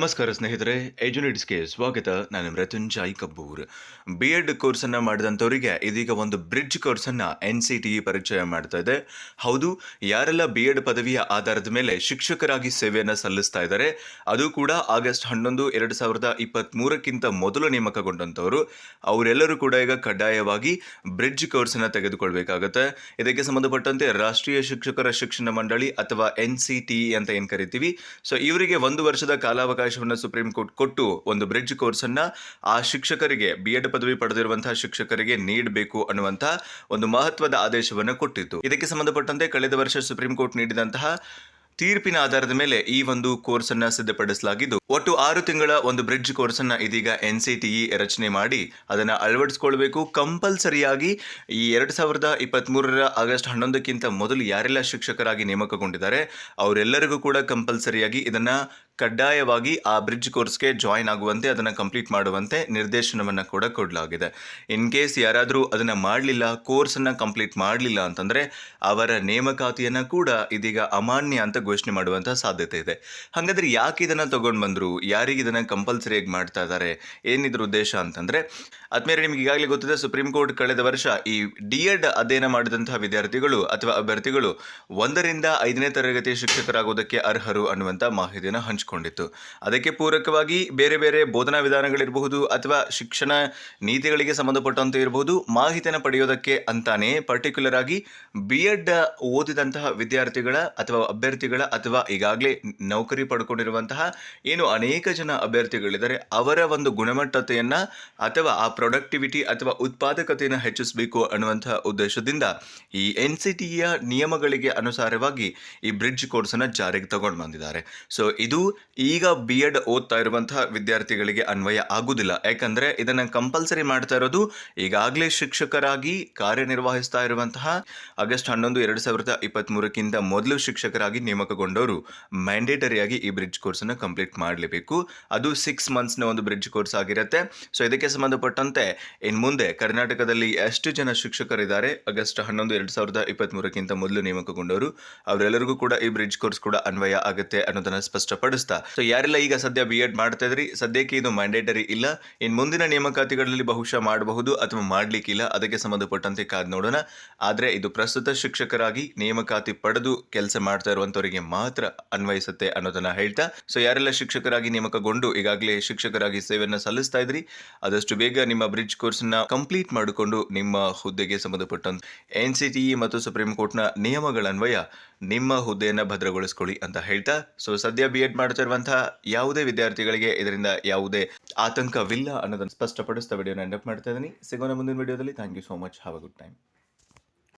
ನಮಸ್ಕಾರ ಸ್ನೇಹಿತರೆ ಎಜುನಿಟ್ಸ್ಗೆ ಸ್ವಾಗತ. ನಾನು ಮೃತ್ಯುಂಜಾಯ್ ಕಬ್ಬೂರ್. ಬಿ ಎಡ್ ಕೋರ್ಸನ್ನು ಮಾಡಿದಂಥವರಿಗೆ ಇದೀಗ ಒಂದು ಬ್ರಿಡ್ಜ್ ಕೋರ್ಸನ್ನು ಎನ್ ಸಿ ಟಿ ಪರಿಚಯ ಮಾಡ್ತಾ ಇದೆ. ಹೌದು, ಯಾರೆಲ್ಲ ಬಿ ಎಡ್ ಪದವಿಯ ಆಧಾರದ ಮೇಲೆ ಶಿಕ್ಷಕರಾಗಿ ಸೇವೆಯನ್ನು ಸಲ್ಲಿಸ್ತಾ ಇದ್ದಾರೆ, ಅದು ಕೂಡ ಆಗಸ್ಟ್ ಹನ್ನೊಂದು, ಎರಡು ಸಾವಿರದ ಇಪ್ಪತ್ತ್ಮೂರಕ್ಕಿಂತ ಮೊದಲು ನೇಮಕಗೊಂಡಂಥವರು. ಅವರೆಲ್ಲರೂ ಕೂಡ ಈಗ ಕಡ್ಡಾಯವಾಗಿ ಬ್ರಿಡ್ಜ್ ಕೋರ್ಸನ್ನು ತೆಗೆದುಕೊಳ್ಬೇಕಾಗುತ್ತೆ. ಇದಕ್ಕೆ ಸಂಬಂಧಪಟ್ಟಂತೆ ರಾಷ್ಟ್ರೀಯ ಶಿಕ್ಷಕರ ಶಿಕ್ಷಣ ಮಂಡಳಿ ಅಥವಾ ಎನ್ ಸಿ ಟಿ ಅಂತ ಏನು ಕರಿತೀವಿ. ಸೊ ಇವರಿಗೆ ಒಂದು ವರ್ಷದ ಕಾಲಾವಕಾಶವನ್ನು ಸುಪ್ರೀಂ ಕೋರ್ಟ್ ಕೊಟ್ಟು ಒಂದು ಬ್ರಿಡ್ಜ್ ಕೋರ್ಸನ್ನು ಆ ಶಿಕ್ಷಕರಿಗೆ ಬಿ ಎಡ್ ಪದವಿ ಪಡೆದಿರುವಂತಹ ಶಿಕ್ಷಕರಿಗೆ ನೀಡಬೇಕು ಅನ್ನುವಂತಹ ಒಂದು ಮಹತ್ವದ ಆದೇಶವನ್ನು ಕೊಟ್ಟಿತ್ತು. ಇದಕ್ಕೆ ಸಂಬಂಧಪಟ್ಟಂತೆ ಕಳೆದ ವರ್ಷ ಸುಪ್ರೀಂ ಕೋರ್ಟ್ ನೀಡಿದಂತಹ ತೀರ್ಪಿನ ಆಧಾರದ ಮೇಲೆ ಈ ಒಂದು ಕೋರ್ಸ್ ಅನ್ನ ಸಿದ್ಧಪಡಿಸಲಾಗಿದ್ದು, ಒಟ್ಟು ಆರು ತಿಂಗಳ ಒಂದು ಬ್ರಿಡ್ಜ್ ಕೋರ್ಸ್ ಅನ್ನ ಇದೀಗ ಎನ್ ರಚನೆ ಮಾಡಿ ಅದನ್ನ ಅಳವಡಿಸಿಕೊಳ್ಬೇಕು. ಕಂಪಲ್ಸರಿಯಾಗಿ ಈ ಎರಡ್ ಸಾವಿರದ ಇಪ್ಪತ್ತ್ ಮೂರರ ಆಗಸ್ಟ್ ಹನ್ನೊಂದಕ್ಕಿಂತ ಮೊದಲು ಯಾರೆಲ್ಲ ಶಿಕ್ಷಕರಾಗಿ ನೇಮಕಗೊಂಡಿದ್ದಾರೆ, ಅವರೆಲ್ಲರಿಗೂ ಕೂಡ ಕಂಪಲ್ಸರಿಯಾಗಿ ಇದನ್ನ ಕಡ್ಡಾಯವಾಗಿ ಆ ಬ್ರಿಡ್ಜ್ ಕೋರ್ಸ್ಗೆ ಜಾಯಿನ್ ಆಗುವಂತೆ ಅದನ್ನು ಕಂಪ್ಲೀಟ್ ಮಾಡುವಂತೆ ನಿರ್ದೇಶನವನ್ನು ಕೂಡ ಕೊಡಲಾಗಿದೆ. ಇನ್ ಕೇಸ್ ಯಾರಾದರೂ ಅದನ್ನು ಮಾಡಲಿಲ್ಲ ಕೋರ್ಸನ್ನು ಕಂಪ್ಲೀಟ್ ಮಾಡಲಿಲ್ಲ ಅಂತಂದರೆ ಅವರ ನೇಮಕಾತಿಯನ್ನು ಕೂಡ ಇದೀಗ ಅಮಾನ್ಯ ಅಂತ ಘೋಷಣೆ ಮಾಡುವಂಥ ಸಾಧ್ಯತೆ ಇದೆ. ಹಾಗಾದ್ರೆ ಯಾಕೆ ಇದನ್ನು ತೊಗೊಂಡು ಬಂದರು? ಯಾರಿಗೆ ಇದನ್ನು ಕಂಪಲ್ಸರಿಯಾಗಿ ಮಾಡ್ತಾ ಇದ್ದಾರೆ ಏನಿದ್ರ ಉದ್ದೇಶ ಅಂತಂದರೆ ಅದ್ಮೇಲೆ ನಿಮಗೆ ಈಗಾಗಲೇ ಗೊತ್ತಿದೆ ಸುಪ್ರೀಂ ಕೋರ್ಟ್ ಕಳೆದ ವರ್ಷ ಈ ಡಿ ಎಡ್ ಅಧ್ಯಯನ ಮಾಡಿದಂತಹ ವಿದ್ಯಾರ್ಥಿಗಳು ಅಥವಾ ಅಭ್ಯರ್ಥಿಗಳು ಒಂದರಿಂದ ಐದನೇ ತರಗತಿ ಶಿಕ್ಷಕರಾಗೋದಕ್ಕೆ ಅರ್ಹರು ಅನ್ನುವಂಥ ಮಾಹಿತಿಯನ್ನು ಹಂಚಿಕೊಂಡಿತ್ತು ಅದಕ್ಕೆ ಪೂರಕವಾಗಿ ಬೇರೆ ಬೇರೆ ಬೋಧನಾ ವಿಧಾನಗಳಿರಬಹುದು ಅಥವಾ ಶಿಕ್ಷಣ ನೀತಿಗಳಿಗೆ ಸಂಬಂಧಪಟ್ಟಂತೆ ಇರಬಹುದು, ಮಾಹಿತಿಯನ್ನು ಪಡೆಯೋದಕ್ಕೆ ಅಂತಾನೆ ಪರ್ಟಿಕ್ಯುಲರ್ ಆಗಿ ಬಿ ಎಡ್ ಓದಿದಂತಹ ವಿದ್ಯಾರ್ಥಿಗಳ ಅಥವಾ ಅಭ್ಯರ್ಥಿಗಳ ಅಥವಾ ಈಗಾಗಲೇ ನೌಕರಿ ಪಡ್ಕೊಂಡಿರುವಂತಹ ಏನು ಅನೇಕ ಜನ ಅಭ್ಯರ್ಥಿಗಳಿದ್ದಾರೆ, ಅವರ ಒಂದು ಗುಣಮಟ್ಟತೆಯನ್ನು ಅಥವಾ ಆ ಪ್ರೊಡಕ್ಟಿವಿಟಿ ಅಥವಾ ಉತ್ಪಾದಕತೆಯನ್ನು ಹೆಚ್ಚಿಸಬೇಕು ಅನ್ನುವಂತಹ ಉದ್ದೇಶದಿಂದ ಈ ಎನ್ ಸಿ ಟಿಯ ನಿಯಮಗಳಿಗೆ ಅನುಸಾರವಾಗಿ ಈ ಬ್ರಿಡ್ಜ್ ಕೋರ್ಸನ್ನು ಜಾರಿಗೆ ತಗೊಂಡು ಬಂದಿದ್ದಾರೆ. ಸೊ ಇದು ಈಗ ಬಿ ಎಡ್ ಓದ್ತಾ ಇರುವಂತಹ ವಿದ್ಯಾರ್ಥಿಗಳಿಗೆ ಅನ್ವಯ ಆಗುವುದಿಲ್ಲ ಯಾಕಂದ್ರೆ ಇದನ್ನು ಕಂಪಲ್ಸರಿ ಮಾಡ್ತಾ ಇರೋದು ಈಗಾಗಲೇ ಶಿಕ್ಷಕರಾಗಿ ಕಾರ್ಯನಿರ್ವಹಿಸ್ತಾ ಇರುವಂತಹ ಆಗಸ್ಟ್ ಹನ್ನೊಂದು, ಎರಡು ಸಾವಿರದ ಮೊದಲು ಶಿಕ್ಷಕರಾಗಿ ನೇಮಕಗೊಂಡವರು ಮ್ಯಾಂಡೇಟರಿಯಾಗಿ ಈ ಬ್ರಿಡ್ಜ್ ಕೋರ್ಸನ್ನು ಕಂಪ್ಲೀಟ್ ಮಾಡಲೇಬೇಕು. ಅದು ಸಿಕ್ಸ್ ಮಂತ್ಸ್ನ ಒಂದು ಬ್ರಿಡ್ಜ್ ಕೋರ್ಸ್ ಆಗಿರುತ್ತೆ. ಸೊ ಇದಕ್ಕೆ ಸಂಬಂಧಪಟ್ಟಂತೆ ಇನ್ನು ಮುಂದೆ ಕರ್ನಾಟಕದಲ್ಲಿ ಎಷ್ಟು ಜನ ಶಿಕ್ಷಕರಿದ್ದಾರೆ ಆಗಸ್ಟ್ ಹನ್ನೊಂದು, ಎರಡು ಸಾವಿರದ ಇಪ್ಪತ್ತ್ಮೂರಕ್ಕಿಂತ ಮೊದಲು ನೇಮಕಗೊಂಡವರು, ಅವರೆಲ್ಲರಿಗೂ ಕೂಡ ಈ ಬ್ರಿಡ್ಜ್ ಕೋರ್ಸ್ ಕೂಡ ಅನ್ವಯ ಆಗುತ್ತೆ ಅನ್ನೋದನ್ನ ಸ್ಪಷ್ಟಪಡಿಸ್ತಾ ಸೊ ಯಾರೆಲ್ಲ ಈಗ ಸದ್ಯ ಬಿ ಎಡ್ ಮಾಡ್ತಾ ಇದ್ರಿ, ಸದ್ಯಕ್ಕೆ ಇದು ಮ್ಯಾಂಡೇಟರಿ ಇಲ್ಲ. ಇನ್ನು ಮುಂದಿನ ನೇಮಕಾತಿಗಳಲ್ಲಿ ಬಹುಶಃ ಮಾಡಬಹುದು ಅಥವಾ ಮಾಡ್ಲಿಕ್ಕಿಲ್ಲ. ಅದಕ್ಕೆ ಸಂಬಂಧಪಟ್ಟಂತೆ ಕಾದ್ ನೋಡೋಣ. ಆದರೆ ಇದು ಪ್ರಸ್ತುತ ಶಿಕ್ಷಕರಾಗಿ ನೇಮಕಾತಿ ಪಡೆದು ಕೆಲಸ ಮಾಡ್ತಾ ಇರುವಂತವರಿಗೆ ಮಾತ್ರ ಅನ್ವಯಿಸುತ್ತೆ ಅನ್ನೋದನ್ನ ಹೇಳ್ತಾ. ಸೊ ಯಾರೆಲ್ಲ ಶಿಕ್ಷಕರಾಗಿ ನೇಮಕಗೊಂಡು ಈಗಾಗಲೇ ಶಿಕ್ಷಕರಾಗಿ ಸೇವೆಯನ್ನು ಸಲ್ಲಿಸ್ತಾ ಇದ್ರಿ, ಆದಷ್ಟು ಬೇಗ ನಿಮ್ಮ ಬ್ರಿಡ್ಜ್ ಕೋರ್ಸ್ನ ಕಂಪ್ಲೀಟ್ ಮಾಡಿಕೊಂಡು ನಿಮ್ಮ ಹುದ್ದೆಗೆ ಸಂಬಂಧಪಟ್ಟಂತೆ ಎನ್ ಸಿ ಟಿ ಮತ್ತು ಸುಪ್ರೀಂ ಕೋರ್ಟ್ನ ನಿಯಮಗಳ ಅನ್ವಯ ನಿಮ್ಮ ಹುದ್ದೆಯನ್ನು ಭದ್ರಗೊಳಿಸ್ಕೊಳ್ಳಿ ಅಂತ ಹೇಳ್ತಾ, ಸೊ ಸದ್ಯ ಬಿ ಎಡ್ ಮಾಡ್ತಾ ಇರುವಂತಹ ಯಾವುದೇ ವಿದ್ಯಾರ್ಥಿಗಳಿಗೆ ಇದರಿಂದ ಯಾವುದೇ ಆತಂಕವಿಲ್ಲ ಅನ್ನೋದನ್ನು ಸ್ಪಷ್ಟಪಡಿಸ್ತಾ ವಿಡಿಯೋನ ಎಂಡಪ್ ಮಾಡ್ತಾ ಇದ್ದೀನಿ. ಸಿಗೋಣ ಮುಂದಿನ ವಿಡಿಯೋದಲ್ಲಿ. Thank you so much have a good time